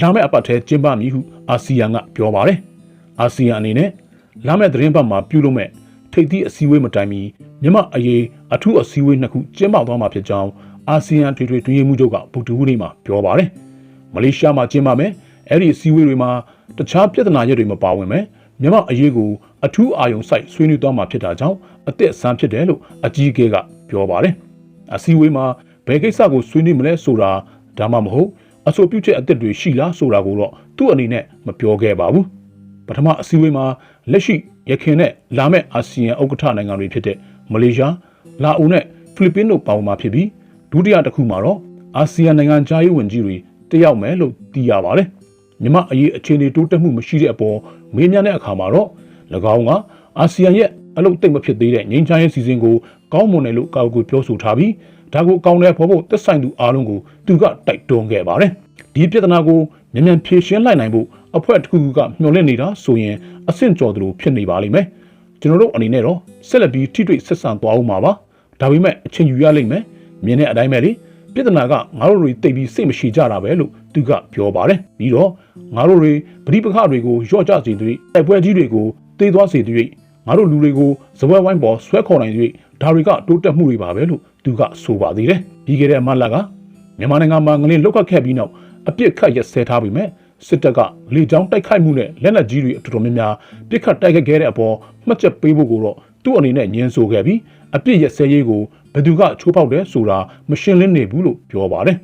လာမယ့်အပတ်ထဲကျင်းပမည်ဟုအာဆီယံကပြောပါတယ်။အာဆီယံအနေနဲ့လာမယ့်သတင်းပတ်မှာပြုလုပ်မဲ့ထိပ်သီးအစည်းအဝေးမတိုင်မီမြမအရေးအထူးအစည်းအဝေးနှစ်ခုကျင်းပသွားမှာဖြစ်ကြောင်းအာဆီယံထွေထွေတွင်ရေးမှုချုပ်ကဗုဒ္ဓဟူးနေ့မှာပြောပါတယ်။မလေးရှားမှာကျင်းပမယ်အဲ့ဒီအစည်းအဝေးတွေမှာတခြားပြဿနာရက်တွေမပါဝင်မဲ့မြမအရေးကိုအထူးအာရုံစိုက်ဆွေးနွေးသွားမှာဖြစ်တာကြောင့်အသက်အဆန်းဖြစ်တယ်လို့အကြီးအကဲကပြောပါတယ်။အစည်းအဝေးမှာဘယ်ကိစ္စကိုဆွေးနွေးမလဲဆိုတာဒါမှမဟုတ် အဆိုပြုချက်အသစ်တွေရှိလားဆိုတာကိုတော့သူ့အနေနဲ့မပြောခဲ့ပါဘူးပထမအစည်းအဝေးမှာလက်ရှိရခိုင်နဲ့လာမယ့်အာဆီယံဥက္ကဋ္ဌနိုင်ငံတွေဖြစ်တဲ့မလေးရှားလာအိုနဲ့ဖိလစ်ပင်းတို့ပါဝင်မှာဖြစ်ပြီးဒုတိယတစ်ခုမှာတော့အာဆီယံနိုင်ငံခြားရေးဝန်ကြီးတွေတက်ရောက်မယ်လို့သိရပါတယ်မြမအရေးအခြေအနေတိုးတက်မှုမရှိတဲ့အပေါ်မေးမြန်းတဲ့အခါမှာတော့၎င်းကအာဆီယံရဲ့အလုပ်တိတ်မဖြစ်သေးတဲ့ငြိမ်းချမ်းရေးစီစဉ်ကိုကောင်းမွန်တယ်လို့ကာကွယ်ပြောဆိုထားပြီး ဒါကိုကောင်းတဲ့ဖော်ဖို့သက်ဆိုင်သူအားလုံးကိုသူကတိုက်တွန်းခဲ့ပါတယ်ဒီပြဿနာကိုမြန်မြန်ဖြေရှင်းလိုက်နိုင်ဖို့အဖွဲ့တစ်ခုခုကမျှော်လင့်နေတာဆိုရင်အဆင့်ကျော်သူလိုဖြစ်နေပါလိမ့်မယ်ကျွန်တော်တို့အနေနဲ့တော့ဆက်လက်ပြီးထိတွေ့ဆက်ဆံသွားအောင်ပါပါဒါပေမဲ့အချိန်ယူရလိမ့်မယ်မြင်တဲ့အတိုင်းပဲလေပြဿနာကငါတို့တွေတိတ်ပြီးစိတ်မရှိကြတာပဲလို့သူကပြောပါတယ်ပြီးတော့ငါတို့တွေပဋိပက္ခတွေကိုရော့ကျစေတဲ့တိုက်ပွဲကြီးတွေကိုတေးသွားစေတဲ့ငါတို့လူတွေကိုဇပွဲဝိုင်းပေါ်ဆွဲခေါ်နိုင်တဲ့ ဒါတွေကတိုးတက်မှုတွေပါပဲလို့သူကဆိုပါသေးတယ်ပြီးခဲ့တဲ့အမတ်လကမြန်မာနိုင်ငံမှာငလင်းလုတ်ခတ်ခဲ့ပြီးနောက်အပြစ်ခတ်ရက်စဲထားပြီးမြဲစစ်တပ်ကလေကြောင်းတိုက်ခိုက်မှုနဲ့လက်နက်ကြီးတွေအတော်များများပြစ်ခတ်တိုက်ခိုက်ခဲ့တဲ့အပေါ်မှတ်ချက်ပေးဖို့ကိုတော့သူ့အနေနဲ့ညှင်းဆိုခဲ့ပြီးအပြစ်ရက်စဲရေးကိုဘယ်သူကချိုးဖောက်တယ်ဆိုတာမရှင်းလင်းနေဘူးလို့ပြောပါတယ်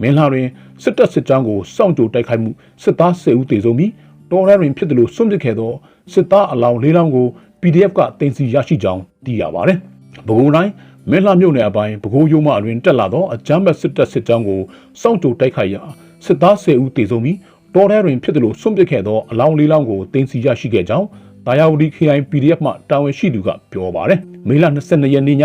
မင်းလာတွင်စစ်တပ်စစ်ကြောင်းကိုစောင့်ကြိုတိုက်ခိုက်မှုစစ်သား၁၀ဦးသေဆုံးပြီးတော်ရဲတွင်ဖြစ်တယ်လို့ဆွန့်ပစ်ခဲ့သောစစ်သားအလောင်း၄လောင်းကို PDF ကတင်စီရရှိကြောင်းသိရပါတယ်။ ပဲခူးတိုင်းမင်းလှမြို့နယ်အပိုင်းပဲခူးရုံးမအတွင်တက်လာသောအကြမ်းဖက်စစ်တပ်စစ်ကြောင်းကိုစောင့်ကြိုတိုက်ခိုက်ရာစစ်သား၁၀ဦးသေဆုံးပြီးတော်ရဲတွင်ဖြစ်တယ်လို့ဆွန့်ပစ်ခဲ့သောအလောင်း၄လောင်းကိုတင်စီရရှိခဲ့ကြောင်းတာယာဝတီ KI PDF မှတာဝန်ရှိသူကပြောပါတယ်။မေလ22ရက်နေ့ည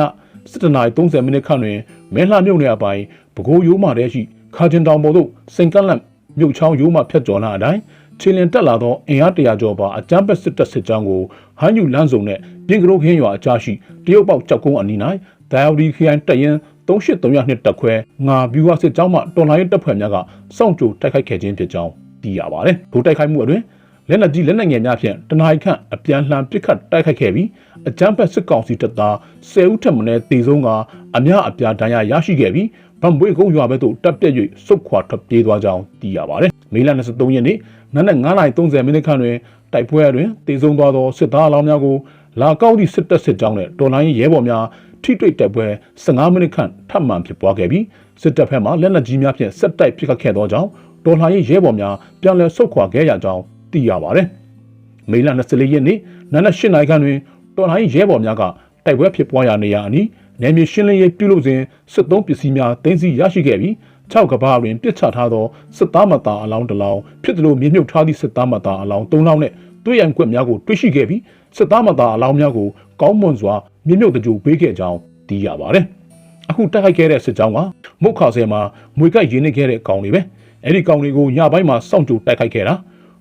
7:30မိနစ်ခန့်တွင်မင်းလှမြို့နယ်အပိုင်းပဲခူးရုံးမထဲရှိခါတင်တောင်ပေါ်သို့စိန်ကန့်လန့်မြို့ချောင်းရုံးမဖြတ်ကျော်လာအတိုင်း ခြေလင်တက်လာသောအင်အားတရာကျော်ပါအကြမ်းဖက်စစ်တပ်စစ်ကြောင်းကိုဟန်းယူလန်းစုံနဲ့ပြင်ကရိုခင်းရွာအကြားရှိတရုတ်ပေါက်ကြောက်ကုန်းအနီး၌ဒိုင်ယိုဒီခရိုင်တပ်ရင်း3832တပ်ခွဲငါဗျူဟာစစ်ကြောင်းမှတော်လိုင်းတပ်ဖွဲ့များကစောင့်ကြိုတိုက်ခိုက်ခဲ့ခြင်းဖြစ်ကြောင်းသိရပါတယ်။ဒိုတိုက်ခိုက်မှုအတွင်းလက်နက်ကြီးလက်နက်ငယ်များဖြင့်တနအီခန့်အပြန်လှန်ပစ်ခတ်တိုက်ခိုက်ခဲ့ပြီးအကြမ်းဖက်စစ်ကောင်စီတပ်သား10ဦးထက်မနည်းတေဆုံးကအများအပြားဒဏ်ရာရရှိခဲ့ပြီးဗမ်ဘွေကုန်းရွာဘက်သို့တပ်ပြည့်၍စုခွာထွက်ပြေးသွားကြောင်းသိရပါတယ်။မေလ23ရက်နေ့ နနက်9:30မိနစ်ခန့်တွင်တိုက်ပွဲတွင်တေဆုံးသွားသောစစ်သားအလောင်းများကိုလာကောက်သည့်စစ်တပ်စစ်ကြောင်းနဲ့တော်လိုင်းရဲဘော်များထိတွေ့တိုက်ပွဲ15မိနစ်ခန့်ထပ်မံဖြစ်ပွားခဲ့ပြီးစစ်တပ်ဘက်မှလက်နက်ကြီးများဖြင့်ဆက်တိုက်ပစ်ခတ်ခဲ့သောကြောင့်တော်လှန်ရေးရဲဘော်များပြန်လည်ဆုတ်ခွာခဲ့ရကြောင်းသိရပါတယ်။မေလ24ရက်နေ့နနက်8နာရီခန့်တွင်တော်လှန်ရေးရဲဘော်များကတိုက်ပွဲဖြစ်ပွားရာနေရာအနီးနယ်မြေရှင်းလင်းရေးပြုလုပ်စဉ်စစ်သုံးပစ္စည်းများတင်စီရရှိခဲ့ပြီး 6ကဘာတွင်ပစ်ချထားသောစစ်သားမသားအလောင်းတစ်လောင်းဖြစ်သလိုမြေမြုပ်ထားသည့်စစ်သားမသားအလောင်း3လောင်းနဲ့တွေ့ရန်ကွက်များကိုတွေ့ရှိခဲ့ပြီးစစ်သားမသားအလောင်းများကိုကောင်းမွန်စွာမြေမြုပ်တကြိုပေးခဲ့ကြောင်းသိရပါတယ်။အခုတိုက်ခိုက်ခဲ့တဲ့စစ်ကြောင်းကမုတ်ခါဆဲမှာမွေကိုက်ရင်းနေခဲ့တဲ့ကောင်တွေပဲအဲ့ဒီကောင်တွေကိုညပိုင်းမှာစောင့်ကြိုတိုက်ခိုက်ခဲ့တာ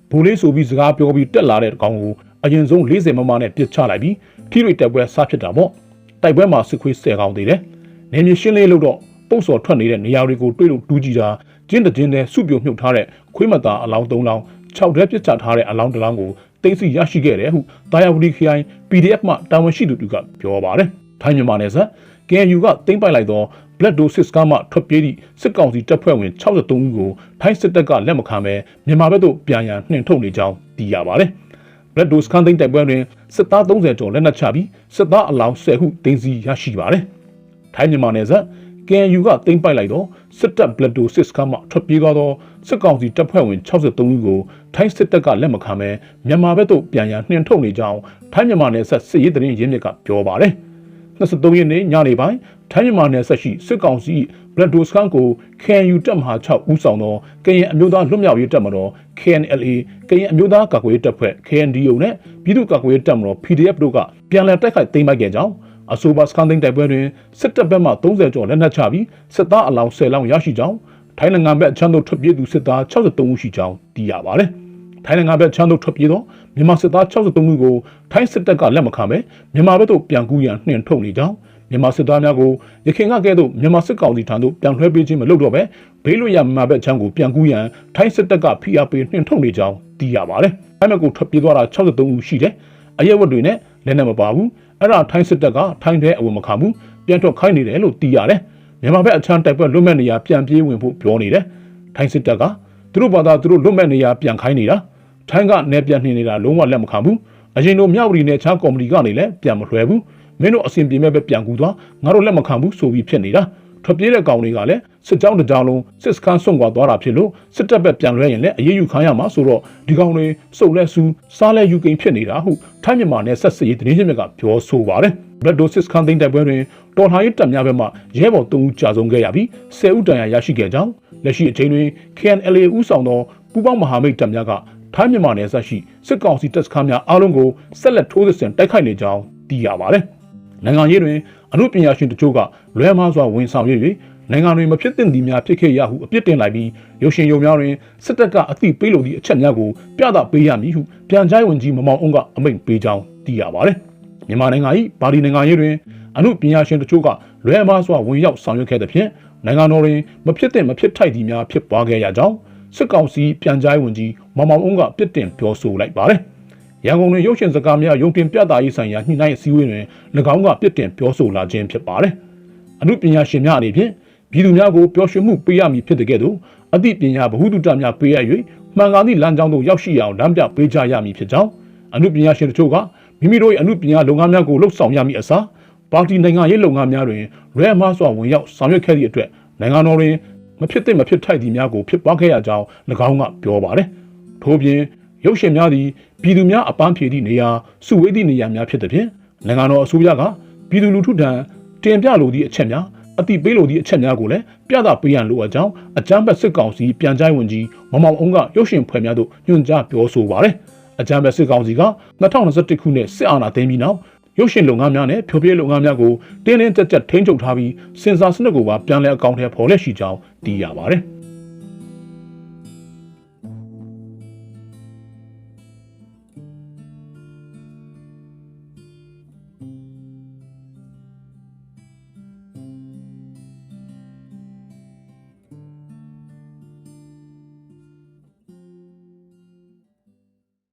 ဘူလေးဆိုပြီးစကားပြောပြီးတက်လာတဲ့ကောင်ကိုအရင်ဆုံး40မမနဲ့ပစ်ချလိုက်ပြီးခိရိတက်ပွဲစဖြစ်တာပေါ့တိုက်ပွဲမှာစစ်ခွေး10ကောင်သေးတယ်။နေမြေရှင်းလေးလို့တော့ ပုတ်စော်ထွက်နေတဲ့နေရာတွေကိုတွေးလို့တူးကြည့်တာကျင်းတဲ့ကျင်းတဲ့စုပြုံမြုပ်ထားတဲ့ခွေးမသားအလောင်း၃လောင်း6ထဲပြစ်ချထားတဲ့အလောင်းတစ်လောင်းကိုသိသိရရှိခဲ့တယ်ဟုတာယာဝတီခိုင် PDF မှတာဝန်ရှိသူတွေကပြောပါတယ်။ထိုင်းမြန်မာနယ်စပ် KNU ကတင်ပိုက်လိုက်သော Black Dog စစ်ကားမှထွက်ပြေးသည့်စစ်ကောင်စီတပ်ဖွဲ့ဝင်63ဦးကိုထိုင်းစစ်တပ်ကလက်မခံဘဲမြန်မာဘက်သို့ပြန်ရန်နှင်ထုတ်နေကြောင်းသိရပါတယ်။ Black Dog စကန်သိန်းတိုက်ပွဲတွင်စစ်သား30ကျော်လက်နက်ချပြီးစစ်သားအလောင်း10ခုတင်စီရရှိပါတယ်။ထိုင်းမြန်မာနယ်စပ် KNU ကတင်ပိုက်လိုက်သောစစ်တပ် Black Dog စစ်ကားမှထွက်ပြေးသွားသောစစ်ကောင်စီတပ်ဖွဲ့ဝင်63ဦးကိုထိုင်းစစ်တပ်ကလက်မခံဘဲမြန်မာဘက်သို့ပြန်ရန်နှင်ထုတ်နေကြောင်းထိုင်းမြန်မာနယ်စပ်စစ်ရေးသတင်းရင်းမြစ်ကပြောပါတယ်။23ရက်နေ့ညနေပိုင်းထိုင်းမြန်မာနယ်ဆက်ရှိစစ်ကောင်စီဘလက်ဒိုစကန်ကို KNU တပ်မဟာ6ဦးဆောင်သောကရင်အမျိုးသားလွတ်မြောက်ရေးတပ်မတော် KNLA ကရင်အမျိုးသားကာကွယ်ရေးတပ်ဖွဲ့ KNDO နဲ့ပြည်သူ့ကာကွယ်ရေးတပ်မတော် PDF တို့ကပြန်လည်တိုက်ခိုက်သိမ်းပိုက်ခဲ့ကြောင်း အဆိုပါစကန်သိန်းတိုက်ပွဲတွင်စစ်တပ်ဘက်မှ30ကျော်လက်နက်ချပြီးစစ်သားအလောင်း10လောင်းရရှိကြောင်းထိုင်းနိုင်ငံဘက်အချမ်းတို့ထွက်ပြေးသူစစ်သား63ဦးရှိကြောင်းသိရပါတယ်။ထိုင်းနိုင်ငံဘက်ချမ်းတို့ထွက်ပြေးတော့မြန်မာစစ်သား63ဦးကိုထိုင်းစစ်တပ်ကလက်မခံပဲမြန်မာဘက်သို့ပြန်ကူးရန်နှင်ထုတ်နေကြောင်းမြန်မာစစ်သားများကိုရခိုင်ကကဲ့သို့မြန်မာစစ်ကောင်စီထံသို့ပြန်လွှဲပေးခြင်းမလုပ်တော့ပဲဘေးလွတ်ရမြန်မာဘက်ချမ်းကိုပြန်ကူးရန်ထိုင်းစစ်တပ်ကဖိအားပေးနှင်ထုတ်နေကြောင်းသိရပါတယ်။ထိုင်းဘက်ကိုထွက်ပြေးသွားတာ63ဦးရှိတယ်။အရက်ဝတ်တွေနဲ့ လက်နက်မပါဘူး။အဲ့ဒါထိုင်းစစ်တပ်ကထိုင်းတဲ့အဝင်မခံဘူးပြန်ထွက်ခိုင်းနေတယ်လို့သိရတယ်။မြန်မာဘက်အချမ်းတိုက်ပွဲလွတ်မဲ့နေရာပြန်ပြေးဝင်ဖို့ပြောနေတယ်။ထိုင်းစစ်တပ်ကသူတို့ဘာသာသူတို့လွတ်မဲ့နေရာပြန်ခိုင်းနေတာ။ထိုင်းကနေပြန်နှင်နေတာလုံးဝလက်မခံဘူးအရင်တို့မြောက်ရီနဲ့ခြားကော်မတီကနေလည်းပြန်မလွှဲဘူးမင်းတို့အစဉ်ပြေမဲ့ပဲပြန်ကူသွားငါတို့လက်မခံဘူးဆိုပြီးဖြစ်နေတာ ထွက်ပြေးတဲ့ကောင်တွေကလည်းစစ်ကြောင်းတစ်ကြောင်းလုံးစစ်စခန်းဆွန့်ခွာသွားတာဖြစ်လို့စစ်တပ်ဘက်ပြန်လွှဲရင်လည်းအရေးယူခံရမှာဆိုတော့ဒီကောင်တွေစုပ်လက်ဆူစားလဲယူကိန်းဖြစ်နေတာဟုထိုင်းမြန်မာနဲ့ဆက်စစ်ရေးတင်းချင်းမြတ်ကပြောဆိုပါတယ်ဘလက်ဒိုစစ်ခန်းသိန်းတိုက်ပွဲတွင်တော်လှန်ရေးတပ်များဘက်မှရဲဘော်3ဦးကြာဆုံးခဲ့ရပြီး10ဦးတန်ရာရရှိခဲ့ကြောင်းလက်ရှိအချိန်တွင် KNLA ဦးဆောင်သောပူးပေါင်းမဟာမိတ်တပ်များကထိုင်းမြန်မာနယ်စပ်ရှိစစ်ကောင်စီတပ်စခန်းများအားလုံးကိုဆက်လက်ထိုးစစ်ဆင်တိုက်ခိုက်နေကြောင်းသိရပါတယ်။နိုင်ငံရေးတွင် အမှုပညာရှင်တချို့ကလွဲမှားစွာဝန်ဆောင်ရွက်၍နိုင်ငံတွင်မဖြစ်သင့်သည်များဖြစ်ခဲ့ရဟုအပြစ်တင်လိုက်ပြီးရုပ်ရှင်ရုံများတွင်စစ်တပ်ကအသည့်ပေးလိုသည့်အချက်များကိုပြသပေးရမည်ဟုပြန်ကြားဝန်ကြီးမမောင်အုံးကအမိန့်ပေးကြောင်းသိရပါတယ်။မြန်မာနိုင်ငံ၏ဗာဒီနိုင်ငံရေးတွင်အမှုပညာရှင်တချို့ကလွဲမှားစွာဝင်ရောက်ဆောင်ရွက်ခဲ့သဖြင့်နိုင်ငံတော်တွင်မဖြစ်သင့်မဖြစ်ထိုက်သည်များဖြစ်ပွားခဲ့ရကြောင်းစစ်ကောင်စီပြန်ကြားရေးဝန်ကြီးမောင်မောင်အုံးကပြစ်တင်ပြောဆိုလိုက်ပါတယ်။ ရန်ကုန်တွင်ရုပ်ရှင်စကားများရုံတင်ပြသရေးဆိုင်ရာညှိနှိုင်းအစည်းအဝေးတွင်၎င်းကပြစ်တင်ပြောဆိုလာခြင်းဖြစ်ပါတယ်။အမှုပညာရှင်များအနေဖြင့်ပြည်သူများကိုပျော်ရွှင်မှုပေးရမည်ဖြစ်တဲ့ကဲ့သို့အသည့်ပညာဗဟုသုတများပေးရ၍မှန်ကန်သည့်လမ်းကြောင်းသို့ရောက်ရှိအောင်လမ်းပြပေးကြရမည်ဖြစ်ကြောင်းအမှုပညာရှင်တို့ကမိမိတို့၏အမှုပညာလုပ်ငန်းများကိုလှုပ်ဆောင်ရမည်အစားပါတီနိုင်ငံရေးလုပ်ငန်းများတွင်ရဲအမားစွာဝင်ရောက်ဆောင်ရွက်ခဲ့သည့်အတွက်နိုင်ငံတော်တွင်မဖြစ်သင့်မဖြစ်ထိုက်သည့်များကိုဖြစ်ပွားခဲ့ရကြောင်း၎င်းကပြောပါတယ်။ထို့ပြင်ရုပ်ရှင်များသည် ပြည်သူများအပန်းဖြေသည့်နေရာစုဝေးသည့်နေရာများဖြစ်သည်ဖြင့်နိုင်ငံတော်အစိုးရကပြည်သူလူထုထံတင်ပြလိုသည့်အချက်များအတိပေးလိုသည့်အချက်များကိုလည်းပြသပေးရန်လိုအပ်ကြောင်းအကြမ်းဖက်စစ်ကောင်စီပြန်ကြားဝင်ကြီးမမောင်အုံးကရုပ်ရှင်ဖွဲ့များသို့ညွှန်ကြားပြောဆိုပါတယ်။အကြမ်းဖက်စစ်ကောင်စီက2021ခုနှစ်စစ်အာဏာသိမ်းပြီးနောက်ရုပ်ရှင်လုပ်ငန်းများနဲ့ဖြိုပြေးလုပ်ငန်းများကိုတင်းတင်းကြပ်ကြပ်ထိန်းချုပ်ထားပြီးစင်ဆာစနစ်ကိုပါပြန်လည်အကောင့်ထဲပေါ်လက်ရှိကြောင်းသိရပါတယ်။